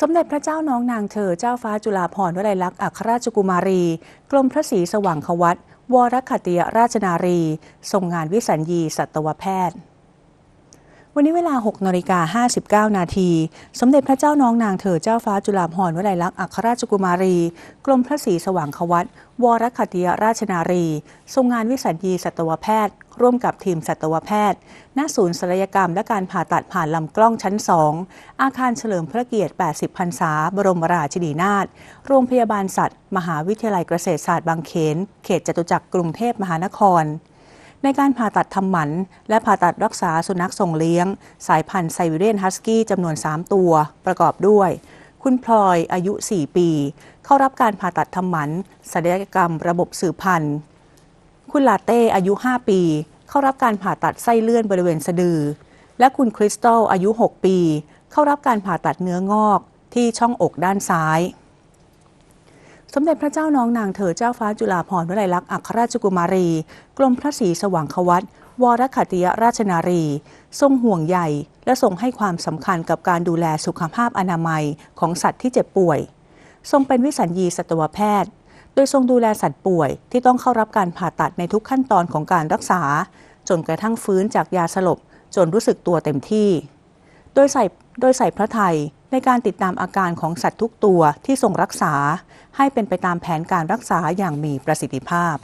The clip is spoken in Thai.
สมเด็จพระเจ้าน้องนางเธอเจ้าฟ้าจุฬาภรณ์วลัยลักษณ์อัครราชกุมารี กรมพระศรีสว่างควัตวรคติยราชนารี ทรงงานวิสัญญีสัตวแพทย์ วันนี้เวลา 6นาฬิกา59 นาที สมเด็จพระเจ้าน้องนางเธอเจ้าฟ้าจุฬาภรณ์วลัยลักษณ์อัครราชกุมารี กรมพระศรีสว่างควัตวรคติยราชนารี ทรงงานวิสัญญีสัตวแพทย์ ร่วมกับทีมสัตวแพทย์ ณ ศูนย์ศัลยกรรมและการผ่าตัดผ่านลำกล้องชั้น 2 อาคารเฉลิมพระเกียรติ 80 พรรษา บรมราชินีนาถ โรงพยาบาลสัตว์ มหาวิทยาลัยเกษตรศาสตร์บางเขน เขตจตุจักรกรุงเทพมหานคร ในการผ่าตัดทำหมัน และผ่าตัดรักษาสุนัขส่งเลี้ยง สายพันธุ์ไซบีเรียนฮัสกี้จำนวน 3 ตัว ประกอบด้วย คุณพลอยอายุ 4 ปี เข้ารับการผ่าตัดทำหมันศัลยกรรมระบบสืบพันธุ์ คุณลาเต้อายุ 5 ปี เข้ารับการผ่าตัดไส้เลื่อนบริเวณสะดือ และคุณคริสตัลอายุ 6 ปี เข้ารับการผ่าตัดเนื้องอกที่ช่องอกด้านซ้าย สมเด็จพระเจ้าน้องนางเธอเจ้าฟ้าจุฬาภรณ์วลัยลักษณ์อัครราชกุมารี กรมพระศรีสว่างควัตวรคติยราชนารี ทรงห่วงใยและทรงให้ความสำคัญกับการดูแลสุขภาพอนามัยของสัตว์ที่เจ็บป่วย ทรงเป็นวิสัญญีสัตวแพทย์ โดยทรงดูแลสัตว์ป่วยที่ต้องเข้ารับการผ่าตัดในทุกขั้นตอนของการรักษา จนกระทั่งฟื้นจากยาสลบจนรู้สึกตัวเต็มที่ โดยใส่โดยใส่พระไทย ในการติดตามอาการของสัตว์ทุกตัวที่ทรงรักษา ให้เป็นไปตามแผนการรักษาอย่างมีประสิทธิภาพ